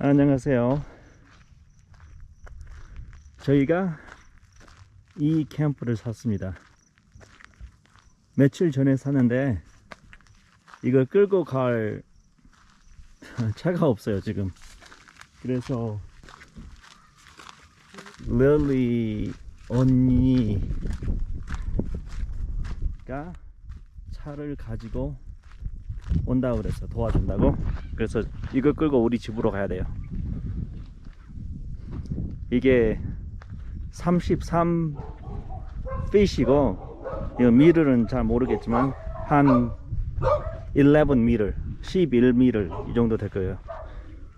안녕하세요. 저희가 이 캠프를 샀습니다. 며칠 전에 샀는데 이걸 끌고 갈 차가 없어요 지금. 그래서 릴리 언니가 차를 가지고 온다 그래서 도와준다고. 그래서 이거 끌고 우리 집으로 가야 돼요. 이게 33 핏이고 이거 미를은 잘 모르겠지만 한 11 미를 11 미를 이 정도 될 거예요.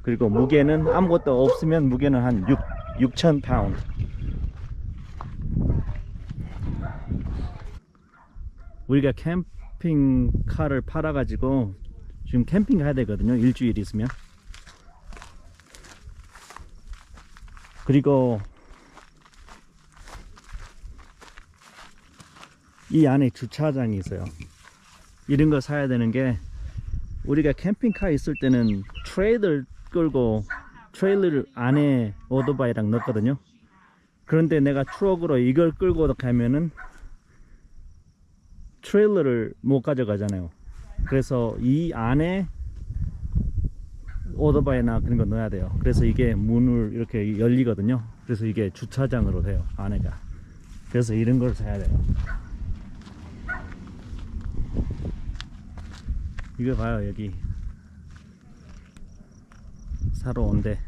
그리고 무게는 아무것도 없으면 무게는 한 6, 6천 파운드. 우리가 캠핑카를 팔아가지고 지금 캠핑 가야 되거든요. 일주일 있으면. 그리고 이 안에 주차장이 있어요. 이런 거 사야 되는 게 우리가 캠핑카 있을 때는 트레일을 끌고 트레일러를 안에 오토바이랑 넣거든요. 그런데 내가 트럭으로 이걸 끌고 가면은 트레일러를 못 가져가잖아요. 그래서 이 안에 오토바이나 그런 거 넣어야 돼요. 그래서 이게 문을 이렇게 열리거든요. 그래서 이게 주차장으로 돼요. 안에가. 그래서 이런 걸 사야 돼요. 이거 봐요 여기 사러 온대.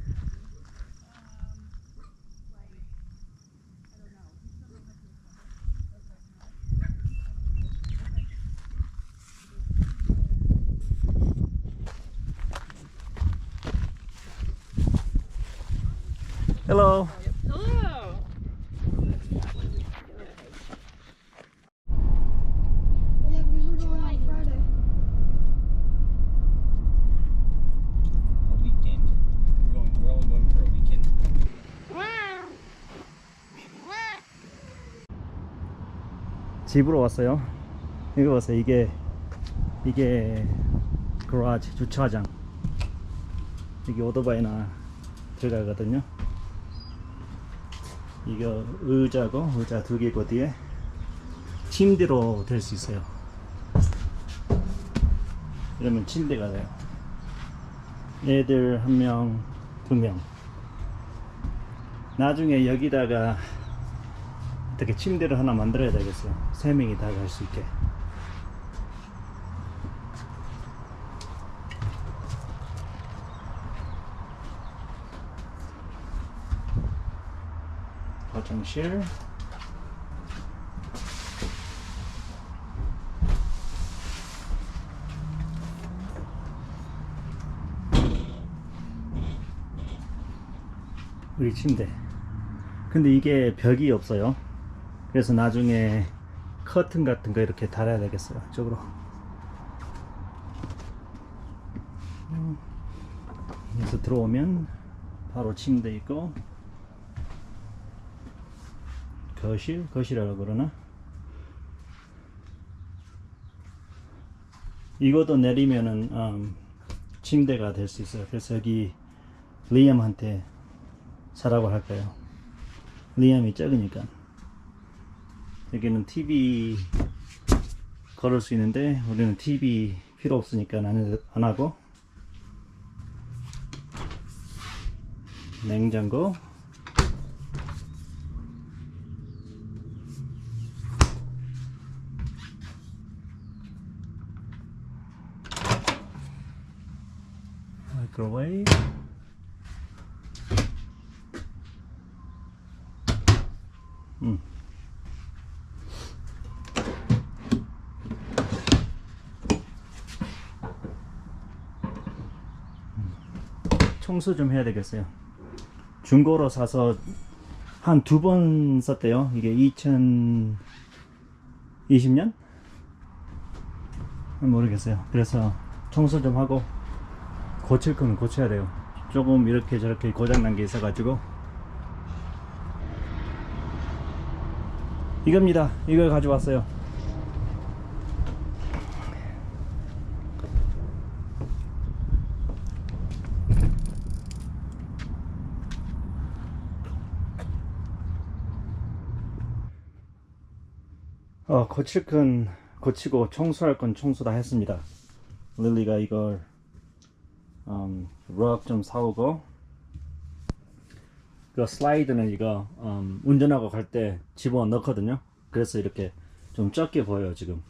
집으로 왔어요. 이거 보세요. 이게 이게 그라지 주차장. 여기 오토바이나 들어가거든요. 이거 의자고 의자 두 개고 뒤에 침대로 될 수 있어요. 이러면 침대가 돼요. 애들 한 명, 두 명. 나중에 여기다가 어떻게 침대를 하나 만들어야 되겠어요. 세 명이 다갈수 있게. 화장실. 우리 침대. 근데 이게 벽이 없어요. 그래서 나중에 커튼 같은 거 이렇게 달아야 되겠어요. 이쪽으로. 음, 여기서 들어오면 바로 침대 있고 거실, 거실이라고 그러나? 이것도 내리면은 음, 침대가 될 수 있어요. 그래서 여기 리암한테 사라고 할 거예요. 리암이 작으니까. 여기는 TV 걸을 수 있는데 우리는 TV 필요 없으니까 안, 안 하고. 냉장고. 마이크로웨이브. 음. 청소 좀 해야 되겠어요. 중고로 사서 한 두 번 썼대요. 이게 2020년? 모르겠어요. 그래서 청소 좀 하고 고칠 거면 고쳐야 돼요. 조금 이렇게 저렇게 고장난 게 있어 가지고 이겁니다. 이걸 가져왔어요. 어, 고칠 건 고치고 청소할 건 청소 다 했습니다. 릴리가 이걸 음, 럭좀 사오고 그 슬라이드는 이거 음, 운전하고 갈 때 집어 넣거든요. 그래서 이렇게 좀 적게 보여요 지금.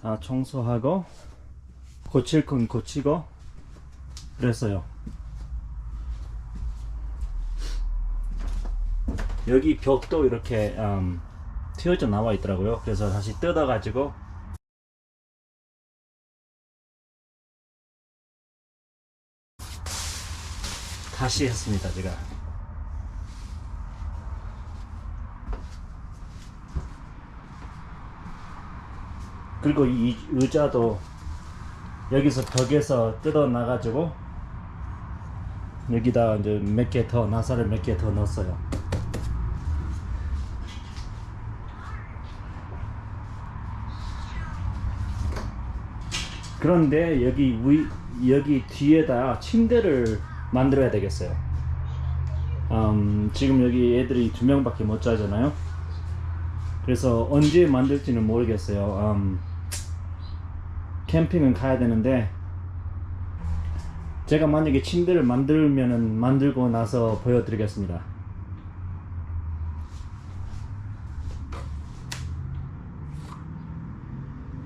다 청소하고 고칠 건 고치고 그랬어요. 여기 벽도 이렇게 음, 튀어져 나와 있더라고요. 그래서 다시 뜯어 가지고 다시 했습니다. 제가. 그리고 이 의자도 여기서 벽에서 뜯어 놔가지고 여기다 이제 몇 개 더 나사를 몇 개 더 넣었어요. 그런데 여기 위 여기 뒤에다 침대를 만들어야 되겠어요. 음, 지금 여기 애들이 두 명밖에 못 자잖아요. 그래서 언제 만들지는 모르겠어요. 음, 캠핑은 가야 되는데 제가 만약에 침대를 만들면은 만들고 나서 보여드리겠습니다.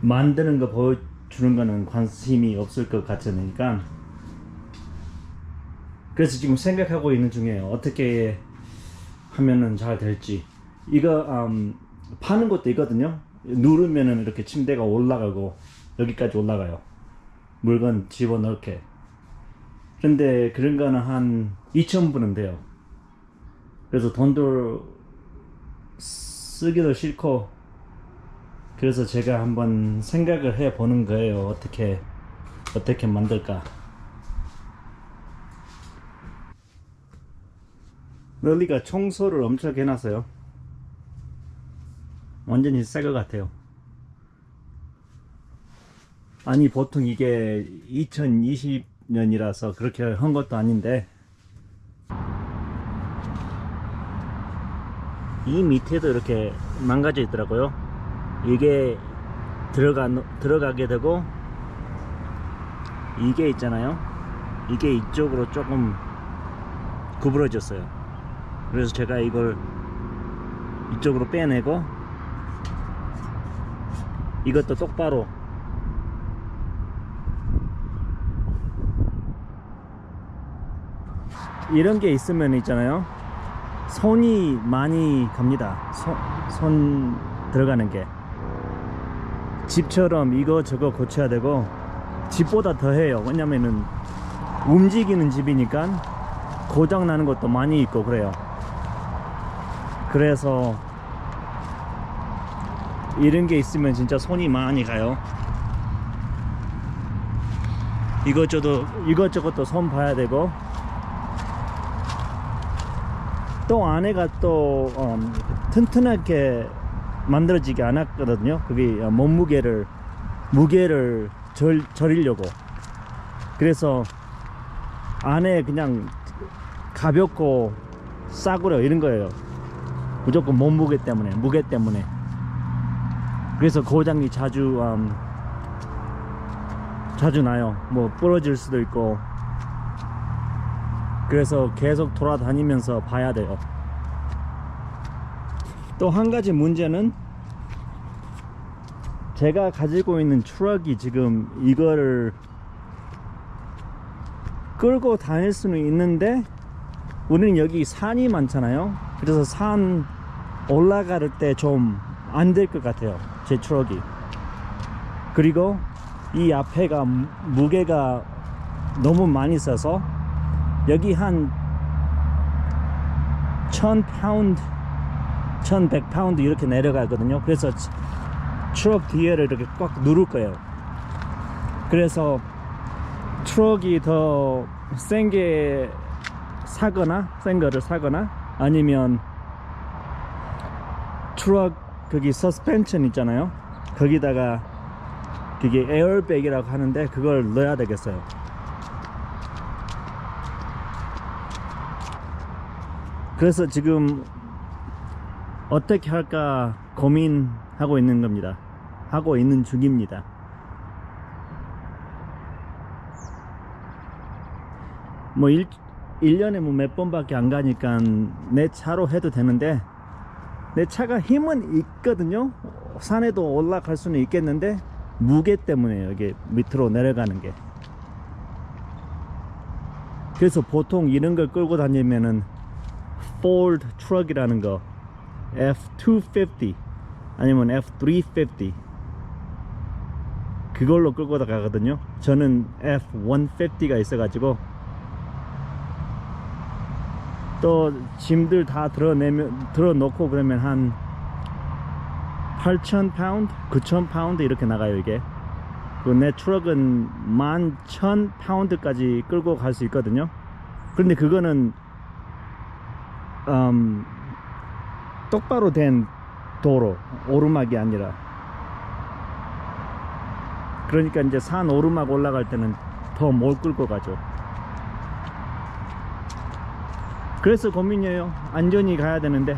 만드는 거 보여 주는 거는 관심이 없을 것 같으니까 그래서 지금 생각하고 있는 중이에요. 어떻게 하면은 잘 될지. 이거 음, 파는 것도 있거든요. 누르면은 이렇게 침대가 올라가고 여기까지 올라가요. 물건 집어넣게. 근데 그런 거는 한 2,000불은 돼요. 그래서 돈도 쓰기도 싫고 그래서 제가 한번 생각을 해 보는 거예요. 어떻게 어떻게 만들까? 럴리가 청소를 엄청 해놨어요. 완전히 새 것 같아요. 아니 보통 이게 2020년이라서 그렇게 한 것도 아닌데 이 밑에도 이렇게 망가져 있더라고요. 이게 들어가 들어가게 되고 이게 있잖아요. 이게 이쪽으로 조금 구부러졌어요. 그래서 제가 이걸 이쪽으로 빼내고 이것도 똑바로 이런 게 있으면 있잖아요. 손이 많이 갑니다. 손, 손 들어가는 게. 집처럼 이거 저거 고쳐야 되고 집보다 더 해요. 왜냐면은 움직이는 집이니까 고장 나는 것도 많이 있고 그래요. 그래서 이런 게 있으면 진짜 손이 많이 가요. 이것저것 이것저것도 손 봐야 되고 또 안에가 또 음, 튼튼하게 만들어지게 않았거든요. 그게 몸무게를 무게를 절, 절이려고 그래서 안에 그냥 가볍고 싸구려 이런 거예요. 무조건 몸무게 때문에 무게 때문에 그래서 고장이 자주 음, 자주 나요. 뭐 부러질 수도 있고 그래서 계속 돌아다니면서 봐야 돼요. 또 한 가지 문제는 제가 가지고 있는 트럭이 지금 이거를 끌고 다닐 수는 있는데 우리는 여기 산이 많잖아요. 그래서 산 올라갈 때 좀 안 될 것 같아요. 제 트럭이. 그리고 이 앞에가 무- 무게가 너무 많이 써서 여기 한 1000파운드 1100파운드 이렇게 내려가거든요. 그래서 치- 트럭 뒤에를 이렇게 꽉 누를 거예요. 그래서 트럭이 더 센 게 사거나 센 거를 사거나 아니면 트럭 거기 서스펜션 있잖아요. 거기다가 그게 에어백이라고 하는데 그걸 넣어야 되겠어요. 그래서 지금 어떻게 할까 고민하고 있는 겁니다. 하고 있는 중입니다. 뭐 일, 1년에 뭐 몇 번밖에 안 가니까 내 차로 해도 되는데 내 차가 힘은 있거든요. 산에도 올라갈 수는 있겠는데 무게 때문에 여기 밑으로 내려가는 게. 그래서 보통 이런 걸 끌고 다니면은 Ford 트럭이라는 거 F250 아니면 F350 그걸로 끌고 다 가거든요. 저는 F150가 있어가지고 또 짐들 다 들어내면 들어놓고 그러면 한 8,000 파운드, 9,000 파운드 이렇게 나가요 이게. 그내 트럭은 11,000 파운드까지 끌고 갈 수 있거든요. 그런데 그거는 음, 똑바로 된 도로, 오르막이 아니라. 그러니까 이제 산 오르막 올라갈 때는 더못 끌고 가죠. 그래서 고민이에요. 안전히 가야 되는데